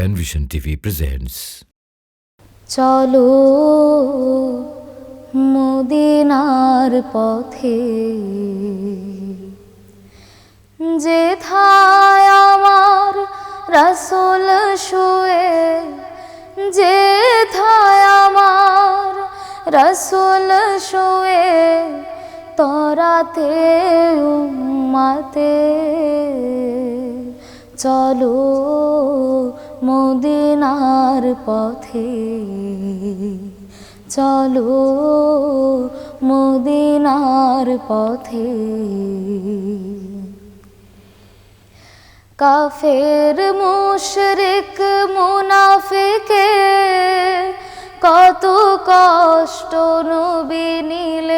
Penvision TV presents চলো মদিনার পথে। যেথায় আমার রসুল শুয়ে, যেথায় আমার রসুল শুয়ে, তরাতে, উম্মাতে। চলো মদিনার পথে। চলো মদিনার পথে। কাফের মুশরিক মুনাফিকে কত কষ্ট নবী নিলেন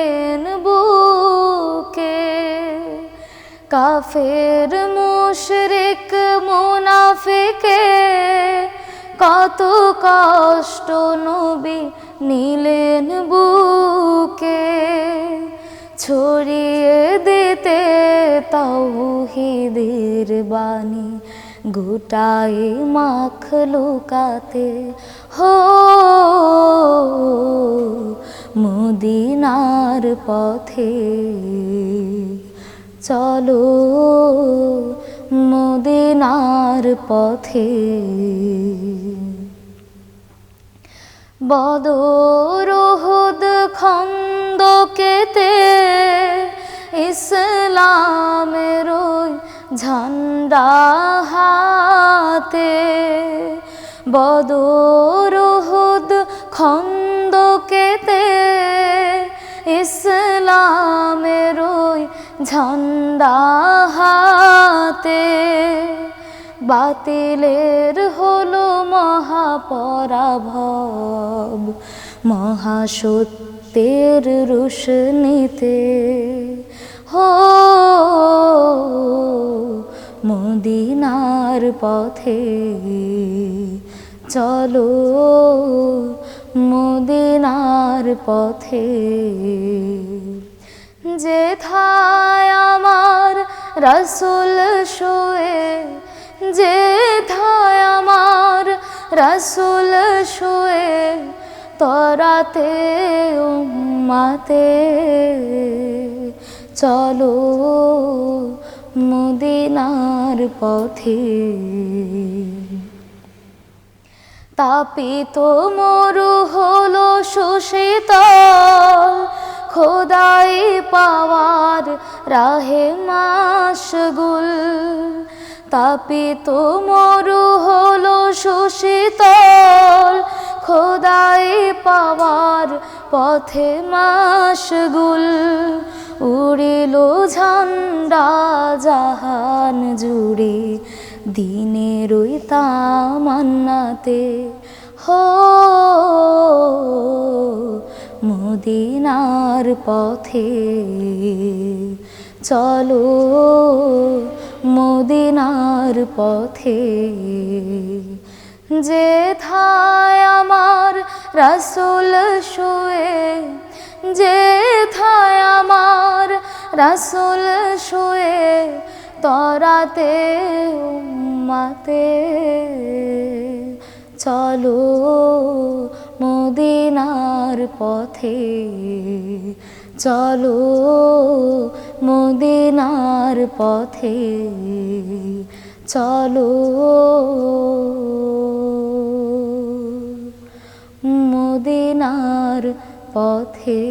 কাফের মুশরিক মুনাফিকে কত কষ্ট নবী নিলেন বুকে। ছড়িয়ে দিতে তাওহিদের বাণী, গোটাই মাখ লুকাতে হো। মদিনার পথে চলো মদিনার পথে। বদরহুদ খন্দকেতে ইসলামের ওই ঝান্ডা হাতে। বদরহুদ খন্দকেতে ইসলামের ওই ঝান্ডা হাতে বাতিলের হলো মহাপরাভব মহাসত্যের রুশনিতে। হো মদিনার পথে চলো মদিনার পথে। যেথায় আমার রসুল শুয়ে যেথায় আমার রসুল শুয়ে তরাতে, উম্মাতে। চলো মদিনার পথে। তাপিত মরু সুশীতল খোদাই পাওয়ার রাহে মাসগুল তাপিত মরু হলো সুশীতল খোদাই পাওয়ার পথে মাসগুল উড়িল ঝান্ডা জাহান জুড়ে। দিনের ওই তামান্নাতে হো, মদিনার পথে চলো, মদিনার পথে। যেথায় আমার রসুল শুয়ে যেথায় আমার রসুল শুয়ে, তরাতে উম্মাতে। চলো মদিনার পথে। চলো মদিনার পথে। চলো মদিনার পথে।